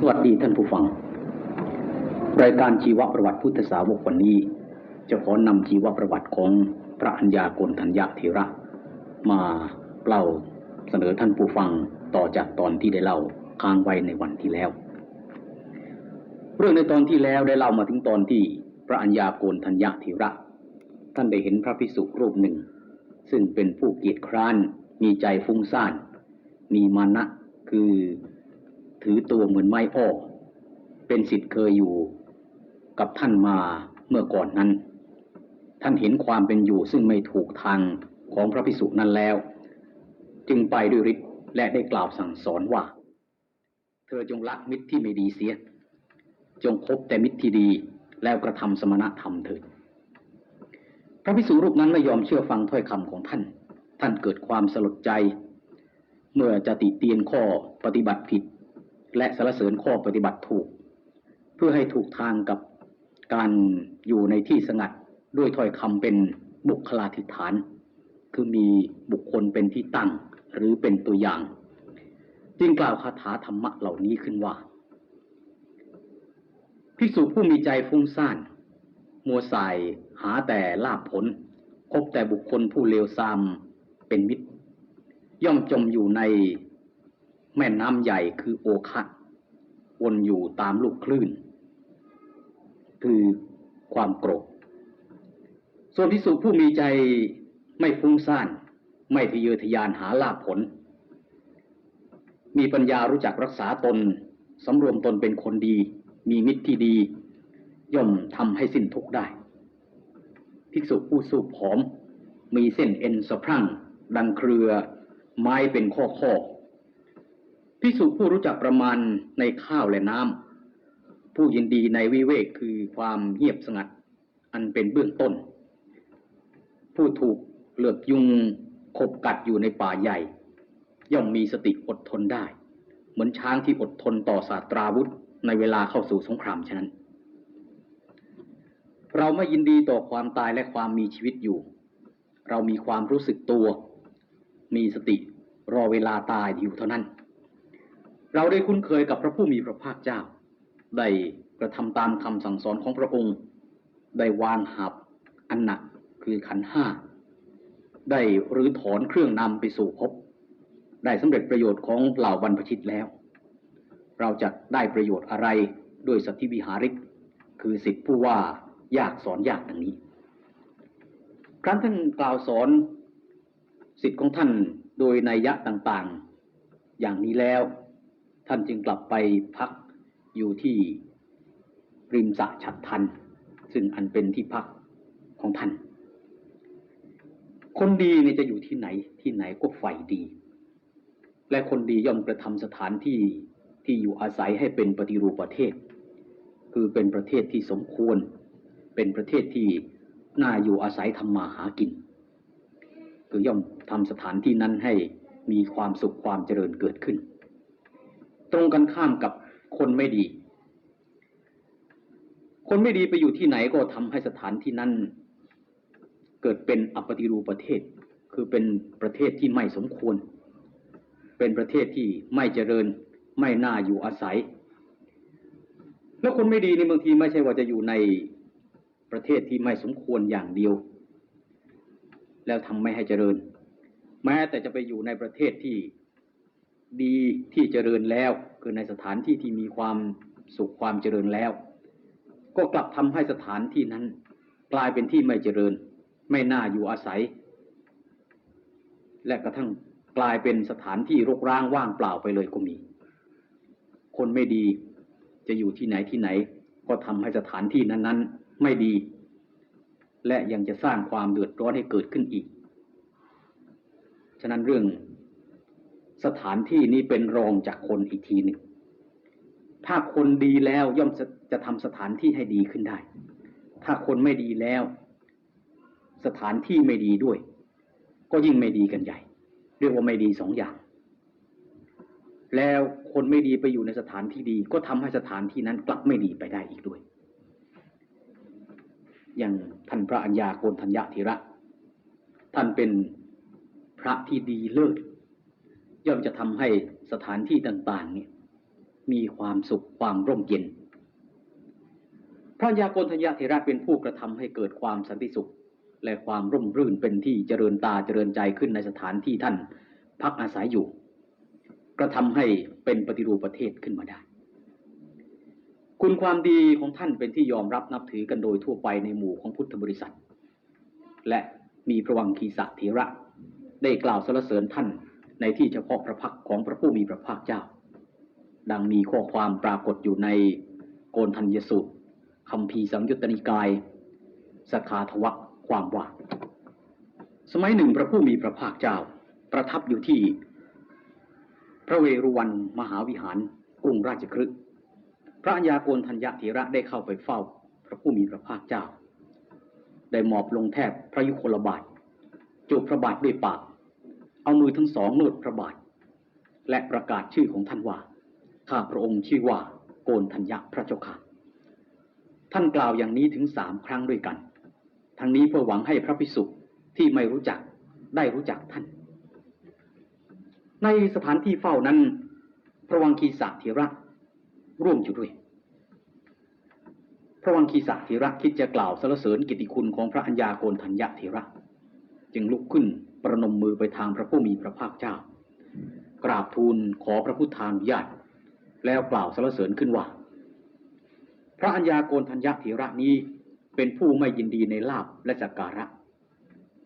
สวัสดีท่านผู้ฟัง รายการชีวประวัติพุทธสาวกวันนี้ จะขอนำชีวประวัติของพระอัญญาโกณทัญญาเถระ มาเล่าเสนอท่านผู้ฟังต่อจากตอนที่ได้เล่าค้างไว้ในวันที่แล้ว เรื่องในตอนที่แล้วได้เล่ามาถึงตอนที่พระอัญญาโกณทัญญาเถระ ท่านได้เห็นพระภิกษุรูปหนึ่ง ซึ่งเป็นผู้เกียจคร้านมีใจฟุ้งซ่าน มีมานะคือ ถือตัวเหมือนไม้อ้อเป็นสิทธิ์เคยอยู่กับท่านมาเมื่อก่อนนั้น ท่านเห็นความเป็นอยู่ซึ่งไม่ถูกทางของพระภิกษุนั้นแล้ว จึงไปด้วยฤทธิ์และได้กล่าวสั่งสอนว่า เธอจงละมิตรที่ไม่ดีเสีย จงคบแต่มิตรที่ดีแล้วกระทำสมณธรรมเถิดพระภิกษุรูปนั้นไม่ยอมเชื่อฟังถ้อยคำของท่าน ท่านเกิดความสลดใจ เมื่อจะติเตียนข้อปฏิบัติผิด และสรรเสริญข้อปฏิบัติถูก เพื่อให้ถูกทางกับการอยู่ในที่สงัดด้วยถ้อยคำเป็นบุคลาธิฐาน คือมีบุคคลเป็นที่ตั้งหรือเป็นตัวอย่าง จึงกล่าวคาถาธรรมะเหล่านี้ขึ้นว่าภิกษุผู้มีใจฟุ้งซ่าน มัวสายหาแต่ลาภผลคบแต่บุคคลผู้เลวทรามเป็นมิตร ย่อมจมอยู่ใน แม่น้ำใหญ่คือโอคะวนอยู่ตามลูกคลื่น คือความโกรธส่วนพิสุผู้มีใจไม่ฟุ้งซ่าน ไม่ทะเยอทะยานหาลาภผล มีปัญญารู้จักรักษาตนสำรวมตนเป็นคนดี มีมิตรที่ดี ย่อมทำให้สิ้นทุกข์ได้ ภิกษุผู้สูบผอม มีเส้นเอ็นสะพรั่ง ดังเครือ ไม้เป็นข้อข้อ ภิกษุผู้รู้จักประมาณในข้าวและน้ำผู้ยินดีในวิเวกคือความเงียบสงัด อันเป็นเบื้องต้น ผู้ถูกเหลือกยุงขบกัดอยู่ในป่าใหญ่ ย่อมมีสติอดทนได้ เหมือนช้างที่อดทนต่อศาสตราวุธ ในเวลาเข้าสู่สงครามฉะนั้น เราไม่ยินดีต่อความตายและความมีชีวิตอยู่ เรามีความรู้สึกตัว มีสติรอเวลาตายอยู่เท่านั้น เราได้คุ้นเคยกับพระผู้มีพระภาคเจ้า ได้กระทำตามคำสั่งสอนของพระองค์ ได้วางหับอันหนักคือขันห้า ได้รื้อถอนเครื่องนำไปสู่ภพ ได้สำเร็จประโยชน์ของเหล่าบรรพชิตแล้ว เราจะได้ประโยชน์อะไรด้วยสัตธิวิหาริก คือสิทธิผู้ว่ายากสอนยากดังนี้ ครั้นท่านกล่าวสอนสิทธิของท่านโดยนัยยะต่างๆ อย่างนี้แล้ว ท่านจึงกลับไปพักอยู่ที่ริมสระฉัดทัน ซึ่งอันเป็นที่พักของท่าน คนดีนี่จะอยู่ที่ไหนที่ไหนก็ไฟดี และคนดีย่อมกระทำสถานที่ที่อยู่อาศัยให้เป็นปฏิรูปประเทศ คือเป็นประเทศที่สมควร เป็นประเทศที่น่าอยู่อาศัยทำมาหากิน คือย่อมทำสถานที่นั้นให้มีความสุขความเจริญเกิดขึ้น ตรงกันข้ามกับคนไม่ดี คนไม่ดีไปอยู่ที่ไหนก็ทำให้สถานที่นั้น เกิดเป็นอัปฏิรูปประเทศ คือเป็นประเทศที่ไม่สมควร เป็นประเทศที่ไม่เจริญ ไม่น่าอยู่อาศัย แล้วคนไม่ดีนี่บางทีไม่ใช่ว่าจะอยู่ในประเทศที่ไม่สมควรอย่างเดียว แล้วทำไม่ให้เจริญ แม้แต่จะไปอยู่ในประเทศที่ ดีที่เจริญแล้วคือในสถานที่ที่มีความสุขความเจริญแล้ว ก็กลับทำให้สถานที่นั้น กลายเป็นที่ไม่เจริญ ไม่น่าอยู่อาศัย และกระทั่งกลายเป็นสถานที่รกร้างว่างเปล่าไปเลยก็มี คนไม่ดีจะอยู่ที่ไหนที่ไหน ก็ทำให้สถานที่นั้นๆ ไม่ดี และยังจะสร้างความเดือดร้อนให้เกิดขึ้นอีก ฉะนั้นเรื่อง สถานที่นี้เป็นรองจากคนอีกทีหนึ่งถ้าคนดีแล้วย่อมจะจะทำสถานที่ให้ดีขึ้นได้ ถ้าคนไม่ดีแล้ว สถานที่ไม่ดีด้วย ก็ยิ่งไม่ดีกันใหญ่ เรียกว่าไม่ดีสองอย่าง แล้วคนไม่ดีไปอยู่ในสถานที่ดี ก็ทำให้สถานที่นั้นกลับไม่ดีไปได้อีกด้วย อย่างท่านพระอัญญาโกณทัญญาธิระ ท่านเป็นพระที่ดีเลิศ ย่อมจะทำให้สถานที่ต่าง ๆ เนี่ย มีความสุขความร่มเย็น พระยาโกณทัญญาเถระเป็นผู้กระทำให้เกิดความสันติสุข และความร่มรื่นเป็นที่เจริญตาเจริญใจขึ้นในสถานที่ท่าน พักอาศัยอยู่ กระทำให้เป็นปฏิรูปประเทศขึ้นมาได้ คุณความดีของท่านเป็นที่ยอมรับนับถือกันโดยทั่วไปในหมู่ของพุทธบริษัท และมีพระวังคีสะเถระได้กล่าวสรรเสริญท่าน ในที่เฉพาะพระพักของพระผู้มีพระภาคเจ้า ดังมีข้อความปรากฏอยู่ในโกนทัญญสูตรคำพีสังยุตตนิกายสคาทวะความว่า สมัยหนึ่งพระผู้มีพระภาคเจ้า ประทับอยู่ที่ พระเวรุวันมหาวิหารกรุงราชคฤห์พระอัญาโกณทัญญาเถระได้เข้าไปเฝ้า พระผู้มีพระภาคเจ้า ได้หมอบลงแทบพระยุคลบาทจูบพระบาทด้วยปาก เอามือทั้งสองนวดพระบาท และประกาศชื่อของท่านว่า ข้าพระองค์ชื่อว่าโกนทัญญาพระเจ้าค่ะ ท่านกล่าวอย่างนี้ถึงสามครั้งด้วยกัน ทั้งนี้เพื่อหวังให้พระภิกษุที่ไม่รู้จักได้รู้จักท่าน ในสถานที่เฝ้านั้น พระวังคีสะเถระร่วมอยู่ด้วย พระวังคีสะเถระคิดจะกล่าวสรรเสริญกิตติคุณของพระอัญญาโกณทัญญาเถระ จึงลุกขึ้น ประนมมือไปทางพระผู้มีพระภาคเจ้า กราบทูลขอพระพุทธานุญาตแล้วกล่าวสรรเสริญขึ้นว่า พระอัญญาโกณทัญญาเถระนี้เป็นผู้ไม่ยินดีในลาบและสักการะ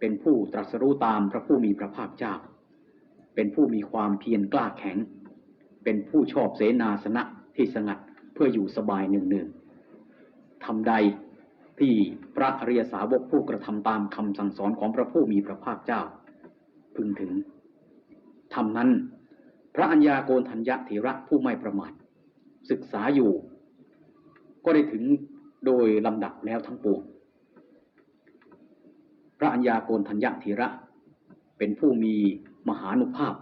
เป็นผู้ตรัสรู้ตามพระผู้มีพระภาคเจ้า เป็นผู้มีความเพียรกล้าแข็ง เป็นผู้ชอบเสนาสนะที่สงัดเพื่ออยู่สบายเนืองๆทำใดที่พระอริยสาวกผู้กระทำตามคำสั่งสอนของพระผู้มีพระภาคเจ้า พึงถึงทำนั้น พระอัญญาโกณทัญญะเถระผู้ไม่ประมาทศึกษาอยู่ ก็ได้ถึงโดยลำดับแล้วทั้งปวงพระอัญญาโกณทัญญะเถระ เป็นผู้มีมหานุภาพ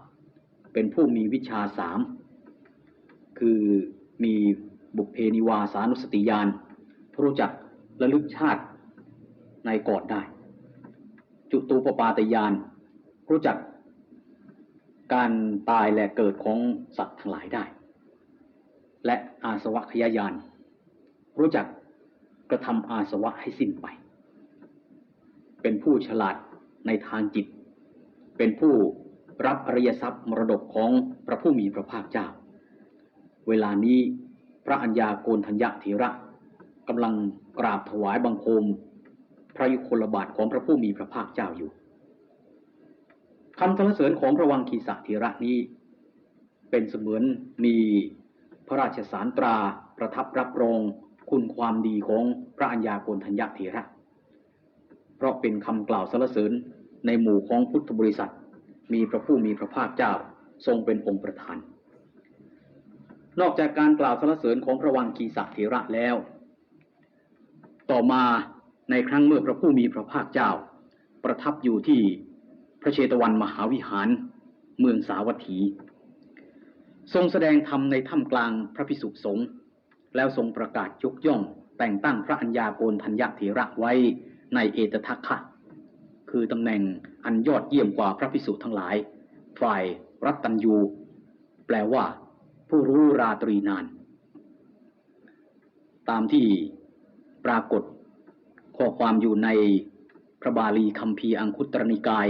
เป็นผู้มีวิชาสามคือมีบุพเพนิวาสานุสติญาณรู้จักระลึกชาติในก่อนได้ จุตูปปาตญาณ รู้จักการตายและเกิดของสัตว์ทั้งหลายได้ และอาสวะขยายาน รู้จักกระทำอาสวะให้สิ้นไป เป็นผู้ฉลาดในทางจิต เป็นผู้รับอริยทรัพย์มรดกของพระผู้มีพระภาคเจ้า เวลานี้พระอัญญาโกณทัญญาเถระกำลังกราบถวายบังคม พระยุคลบาทของพระผู้มีพระภาคเจ้าอยู่ คำสรรเสริญของพระวังคีสะเถระนี้ เป็นเสมือนมีพระราชสารตราประทับรับรองคุณความดีของพระอัญญาโกณทัญญาเถระ เพราะเป็นคำกล่าวสรรเสริญในหมู่ของพุทธบริษัท มีพระผู้มีพระภาคเจ้าทรงเป็นองค์ประธาน นอกจากการกล่าวสรรเสริญของพระวังคีสะเถระแล้ว ต่อมาในครั้งเมื่อพระผู้มีพระภาคเจ้า ประทับอยู่ที่ พระเชตวันมหาวิหาร เมืองสาวัตถี ทรงแสดงธรรมในถ้ำกลางพระพิสุสงฆ์แล้วทรงประกาศยกย่อง แต่งตั้งพระัญญาโกณทัญญาเถระไว้ในเอตทัคคะคือตำแหน่งอันยอดเยี่ยมกว่าพระพิสุทั้งหลาย ฝ่ายรัตตัญยู แปลว่า ผู้รู้ราตรีนาน ตามที่ปรากฏข้อความอยู่ในพระบาลีคัมภีร์อังคุตรนิกาย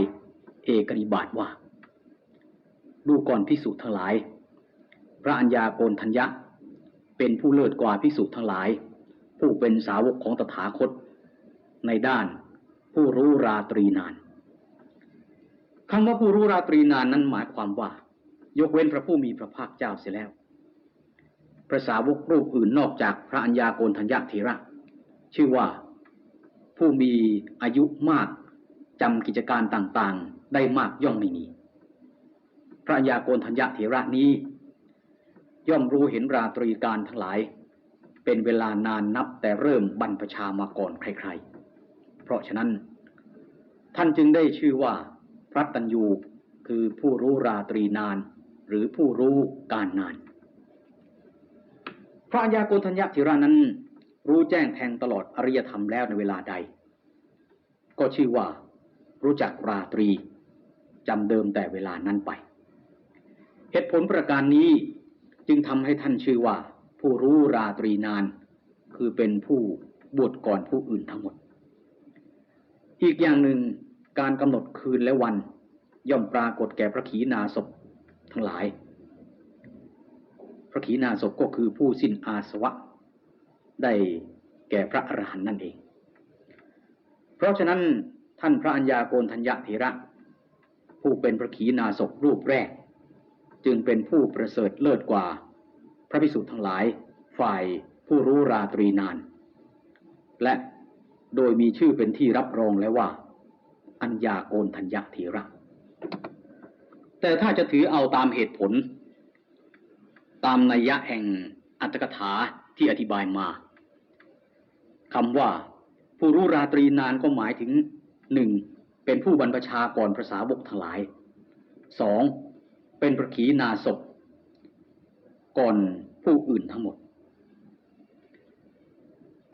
เอกนิบาตว่า ดูก่อนพิสุทั้งหลาย พระอัญญาโกณทัญญะ เป็นผู้เลิศกว่าพิสุทั้งหลาย ผู้เป็นสาวกของตถาคต ในด้านผู้รู้ราตรีนานคำว่าผู้รู้ราตรีนานนั้นหมายความว่า ยกเว้นพระผู้มีพระภาคเจ้าเสียแล้ว พระสาวกรูปอื่นนอกจากพระอัญญาโกณทัญญาเถระ ชื่อว่าผู้มีอายุมากจำกิจการต่างๆ ได้มากย่อมไม่มี พระอัญาโกณทัญญาเถระนี้ ย่อมรู้เห็นราตรีการทั้งหลาย เป็นเวลานานนับแต่เริ่มบรรพชามาก่อนใครๆ เพราะฉะนั้น ท่านจึงได้ชื่อว่า พระตัญญูคือผู้รู้ราตรีนาน หรือผู้รู้การนาน พระอัญาโกณทัญญาเถระนั้น รู้แจ้งแทงตลอดอริยธรรมแล้วในเวลาใด ก็ชื่อว่ารู้จักราตรี จำเดิมแต่เวลานั้นไป เหตุผลประการนี้จึงทำให้ท่านชื่อว่า ผู้รู้ราตรีนาน คือเป็นผู้บวชก่อนผู้อื่นทั้งหมด อีกอย่างหนึ่งการกำหนดคืนและวัน ย่อมปรากฏแก่พระขีณาสพทั้งหลาย พระขีณาสพก็คือผู้สิ้นอาสวะ ได้แก่พระอรหันต์นั่นเอง เพราะฉะนั้นท่านพระัญญาโกณทัญญะเถระ ผู้เป็นพระขีณาสพรูปแรก จึงเป็นผู้ประเสริฐเลิศกว่า พระพิสุทั้งหลาย ฝ่ายผู้รู้ราตรีนาน และโดยมีชื่อเป็นที่รับรองแล้วว่า อัญญาโกณทัญญะเถระ แต่ถ้าจะถือเอาตามเหตุผล ตามนัยยะแห่งอัตถกถาที่อธิบายมาคำว่าผู้รู้ราตรีนานก็หมายถึงหนึ่ง เป็นผู้บรรพชาก่อนพระสาวกทั้งหลายสองเป็นประขีนาศพก่อนผู้อื่นทั้งหมด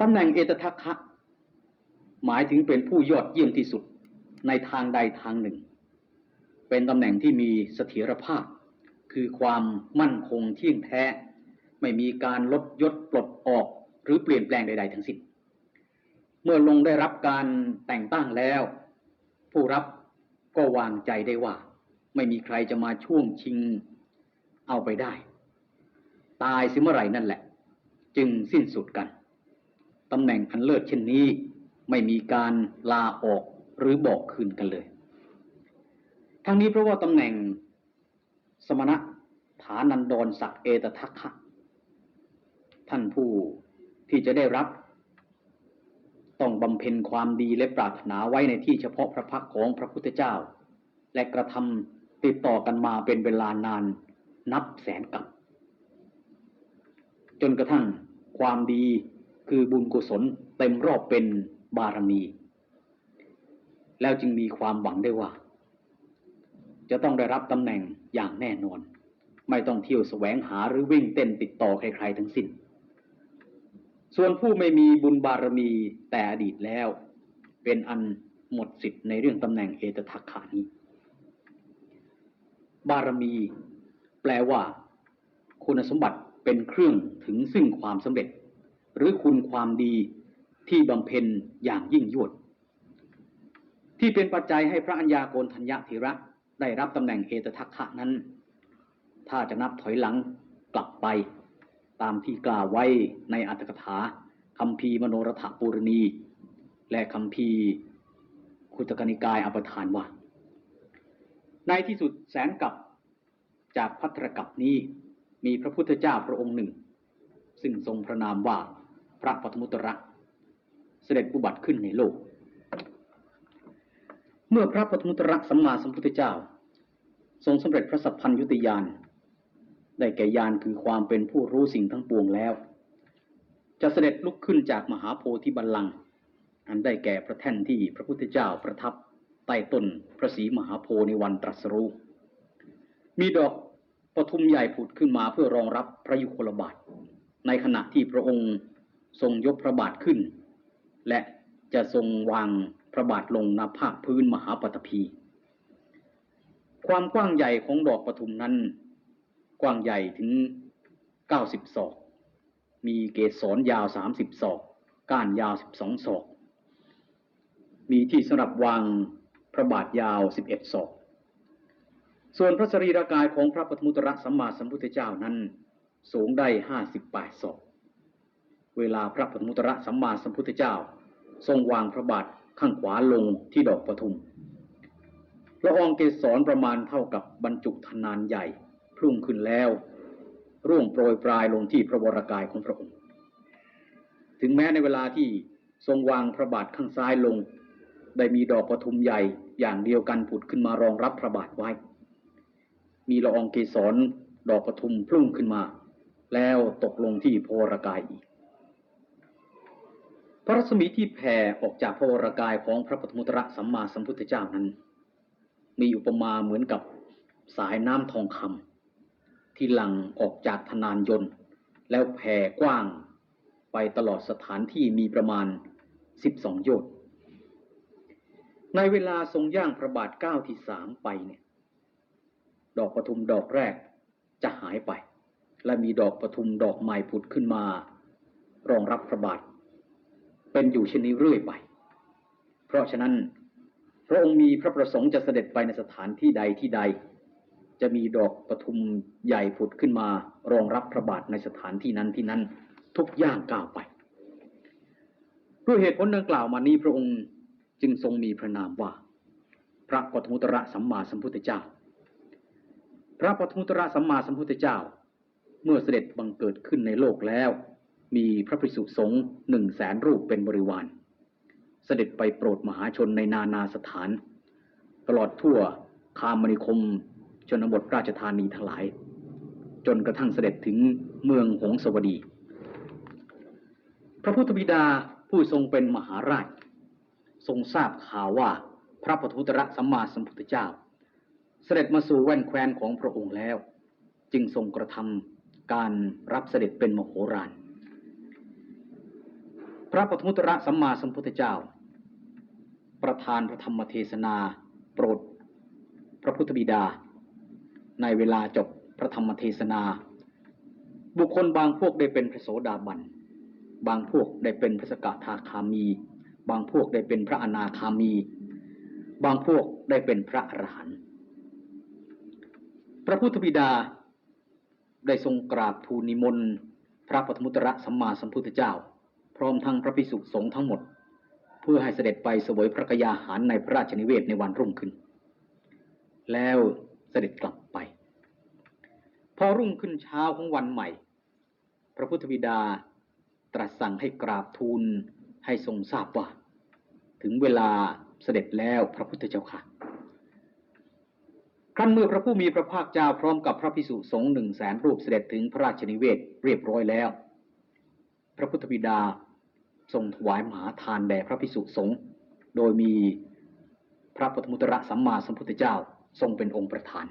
ตำแหน่งเอตทัคคะหมายถึงเป็นผู้ยอดเยี่ยมที่สุดในทางใดทางหนึ่ง เป็นตำแหน่งที่มีเสถียรภาพ คือความมั่นคงเที่ยงแท้ ไม่มีการลดยศปลดออกหรือเปลี่ยนแปลงใด ๆ ทั้งสิ้น เมื่อลงได้รับการแต่งตั้งแล้ว ผู้รับก็วางใจได้ว่า ไม่มีใครจะมาช่วงชิงเอาไปได้ ตายสิเมื่อไหร่นั่นแหละ จึงสิ้นสุดกันตำแหน่งอันเลิศเช่นนี้ ไม่มีการลาออกหรือบอกคืนกันเลย ทั้งนี้เพราะว่าตำแหน่งสมณะฐานันดรศักดิ์เอตทัคคะท่านผู้ที่จะได้รับ ต้องบำเพ็ญความดีและปรารถนาไว้ในที่เฉพาะพระพักของพระพุทธเจ้า และกระทำติดต่อกันมาเป็นเวลานานนับแสนกับ จนกระทั่งความดีคือบุญกุศลเต็มรอบเป็นบารมี แล้วจึงมีความหวังได้ว่า จะต้องได้รับตำแหน่งอย่างแน่นอน ไม่ต้องเที่ยวแสวงหาหรือวิ่งเต้นติดต่อใครๆทั้งสิ้น ส่วนผู้ไม่มีบุญบารมีแต่อดีตแล้ว เป็นอันหมดสิทธิ์ในเรื่องตำแหน่งเอตทัคขานี้ บารมี แปลว่า คุณสมบัติเป็นเครื่องถึงซึ่งความสำเร็จ หรือคุณความดีที่บำเพ็ญอย่างยิ่งยวด ที่เป็นปัจจัยให้พระอัญญาโกณทัญญาธิระได้รับตำแหน่งเอตทัคคะนั้น ถ้าจะนับถอยหลังกลับไป ตามที่กล่าวไว้ในอัตถกถาคำพีมโนรถปูรณี และคำพีคุตกนิกายอปทานว่า ในที่สุดแสนกับจากพัทรกับนี้มีพระพุทธเจ้าพระองค์หนึ่ง ซึ่งทรงพระนามว่าพระปฐมุตระเสด็จอุบัติขึ้นในโลก เมื่อพระปฐมุตระสัมมาสัมพุทธเจ้า ทรงสำเร็จพระสัพพัญยุติยาน ได้แก่ยานคือความเป็นผู้รู้สิ่งทั้งปวงแล้ว จะเสด็จลุกขึ้นจากมหาโพธิบัลลังก์อันได้แก่พระแท่นที่พระพุทธเจ้าประทับใต้ต้นพระศรีมหาโพในวันตรัสรู้มีดอกปทุมใหญ่ผุดขึ้นมาเพื่อรองรับพระยุคลบาท ในขณะที่พระองค์ทรงยกพระบาทขึ้น และจะทรงวางพระบาทลงณภาคพื้นมหาปฐพี ความกว้างใหญ่ของดอกปทุมนั้น กว้างใหญ่ถึง90ศอก มีเกศรยาว30ศอก ก้านยาว12ศอก มีที่สำหรับวางพระบาทยาว11ศอก ส่วนพระสรีรากายของพระปฐมุตระสัมมาสัมพุทธเจ้านั้น สูงได้58ศอก เวลาพระปฐมุตระสัมมาสัมพุทธเจ้า ทรงวางพระบาทข้างขวาลงที่ดอกปทุมละอองเกสรประมาณเท่ากับบรรจุธนานใหญ่ พุ่งขึ้นแล้ว ร่วงโปรยปลายลงที่พระวรากายของพระองค์ ถึงแม้ในเวลาที่ทรงวางพระบาทข้างซ้ายลง ได้มีดอกปทุมใหญ่อย่างเดียวกันผุดขึ้นมารองรับพระบาทไว้ มีละอองเกสรดอกปทุมพุ่งขึ้นมา แล้วตกลงที่โพรากายอีก พระรัศมีที่แผ่ออกจากพระวรากายของพระปฐมุตระสัมมาสัมพุทธเจ้านั้น มีอุปมาเหมือนกับสายน้ำทองคำ ที่หลั่งออกจากธนานยนต์ แล้วแผ่กว้าง ไปตลอดสถานที่มีประมาณ 12 โยชน์ในเวลาทรงย่างพระบาทก้าที่สามไปเนี่ย ดอกปทุมดอกแรกจะหายไป และมีดอกปทุมดอกใหม่ผุดขึ้นมา รองรับพระบาท เป็นอยู่เช่นนี้เรื่อยไป เพราะฉะนั้น พระองค์มีพระประสงค์จะเสด็จไปในสถานที่ใดที่ใด จะมีดอกปทุมใหญ่ผุดขึ้นมารองรับพระบาทในสถานที่นั้นที่นั้นทุกย่างก้าวไป ด้วยเหตุผลดังกล่าวมานี้พระองค์จึงทรงมีพระนามว่า พระปฐมุตระสัมมาสัมพุทธเจ้า พระปฐมุตระสัมมาสัมพุทธเจ้า เมื่อเสด็จบังเกิดขึ้นในโลกแล้ว มีพระภิกษุสงฆ์หนึ่งแสนรูปเป็นบริวาร เสด็จไปโปรดมหาชนในนานาสถาน ตลอดทั่วคามนิคม ชนบทราชธานีทั้งหลาย จนกระทั่งเสด็จถึงเมืองหงสวดี พระพุทธบิดาผู้ทรงเป็นมหาราช ทรงทราบข่าวว่าพระปทุตระสัมมาสัมพุทธเจ้า เสด็จมาสู่แว่นแคว้นของพระองค์แล้ว จึงทรงกระทำการรับเสด็จเป็นมโหฬารพระปทุตระสัมมาสัมพุทธเจ้า ประธานพระธรรมเทศนา โปรด พระพุทธบิดา ในเวลาจบพระธรรมเทศนา บุคคลบางพวกได้เป็นพระโสดาบัน บางพวกได้เป็นพระสกทาคามี บางพวกได้เป็นพระอนาคามี บางพวกได้เป็นพระอรหันต์พระพุทธบิดาได้ทรงกราบทูลนิมนต์พระปฐมุตระสัมมาสัมพุทธเจ้า พร้อมทั้งพระภิกษุสงฆ์ทั้งหมด เพื่อให้เสด็จไปเสวยพระกยาหารในพระราชนิเวศในวันรุ่งขึ้น แล้ว เสด็จกลับไป พอรุ่งขึ้นเช้าของวันใหม่ พระพุทธบิดาตรัสสั่งให้กราบทูลให้ทรงทราบว่า ถึงเวลาเสด็จแล้วพระพุทธเจ้าค่ะ ครั้นเมื่อพระผู้มีพระภาคเจ้าพร้อมกับพระพิสุสงฆ์หนึ่งแสนรูปเสด็จถึงพระราชนิเวศเรียบร้อยแล้ว พระพุทธบิดาทรงถวายมหาทานแด่พระพิสุสงฆ์โดยมีพระปฐมุตระสัมมาสัมพุทธเจ้า ทรงเป็นองค์ประธาน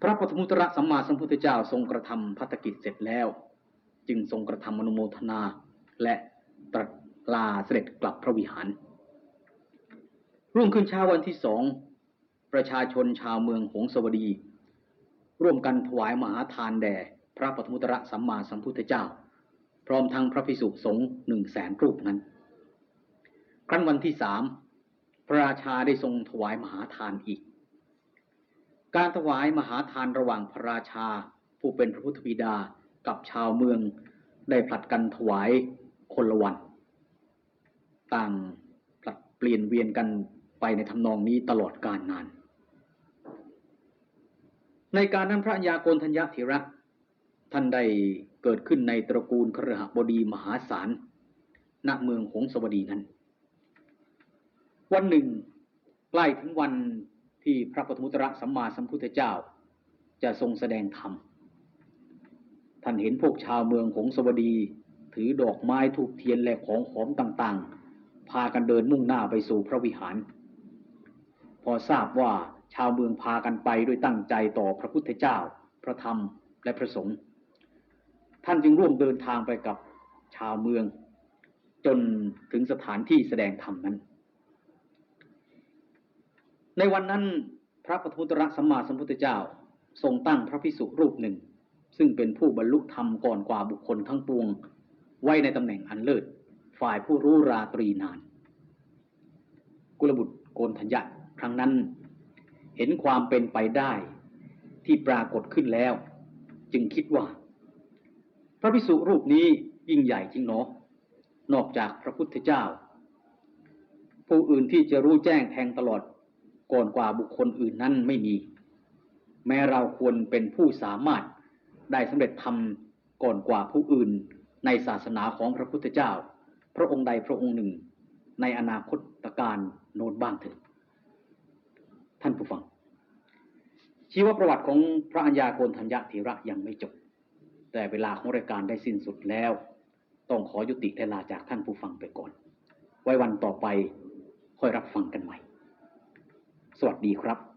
พระปฐมุตระสัมมาสัมพุทธเจ้าทรงกระทำพัฒกิจเสร็จแล้ว จึงทรงกระทำอนุโมทนา และตรัสลาเสด็จกลับพระวิหาร รุ่งขึ้นเช้าวันที่สอง ประชาชนชาวเมืองหงสวดี ร่วมกันถวายมหาทานแด่พระปฐมุตระสัมมาสัมพุทธเจ้า พร้อมทั้งพระพิสุสงฆ์หนึ่งแสนรูปนั้น ครั้นวันที่สาม ระราชาได้ทรงถวายมหาทานอีก การถวายมหาทานระหว่างพระราชา ผู้เป็นพระพุทธบิดากับชาวเมือง ได้ผลัดกันถวายคนละวัน ต่างผลัดเปลี่ยนเวียนกันไปในทำนองนี้ตลอดกาลนาน ในการนั้นพระอัญาโกณทัญญาธิระ ท่านได้เกิดขึ้นในตระกูลครหบดีมหาศาลณเมืองหงสวดีนั้น วันหนึ่งใกล้ถึงวันที่พระปฐมุตระสัมมาสัมพุทธเจ้า จะทรงแสดงธรรม ท่านเห็นพวกชาวเมืองหงสวดี ถือดอกไม้ทูบเทียนและของหอมต่างๆ พากันเดินมุ่งหน้าไปสู่พระวิหาร พอทราบว่าชาวเมืองพากันไปด้วยตั้งใจต่อพระพุทธเจ้า พระธรรมและพระสงฆ์ท่านจึงร่วมเดินทางไปกับชาวเมือง จนถึงสถานที่แสดงธรรมนั้น ในวันนั้นพระปทุตระสัมมาสัมพุทธเจ้า ทรงตั้งพระพิสุรูปหนึ่ง ซึ่งเป็นผู้บรรลุธรรมก่อนกว่าบุคคลทั้งปวง ไว้ในตำแหน่งอันเลิศ ฝ่ายผู้รู้ราตรีนาน กุลบุตรโกนทัญญะครั้งนั้น เห็นความเป็นไปได้ที่ปรากฏขึ้นแล้ว จึงคิดว่า พระพิสุรูปนี้ยิ่งใหญ่จริงเนาะนอกจากพระพุทธเจ้า ผู้อื่นที่จะรู้แจ้งแทงตลอด ก่อนกว่าบุคคลอื่นนั้นไม่มี แม้เราควรเป็นผู้สามารถได้สำเร็จทำก่อนกว่าผู้อื่น ในศาสนาของพระพุทธเจ้า พระองค์ใดพระองค์หนึ่ง ในอนาคตการโน้นบ้างเถิดท่านผู้ฟัง ชีวประวัติของพระอัญญาโกณทัญญาธีระยังไม่จบ แต่เวลาของรายการได้สิ้นสุดแล้ว ต้องขอยุติและลาจากท่านผู้ฟังไปก่อน ไว้วันต่อไปค่อยรับฟังกันใหม่ สวัสดีครับ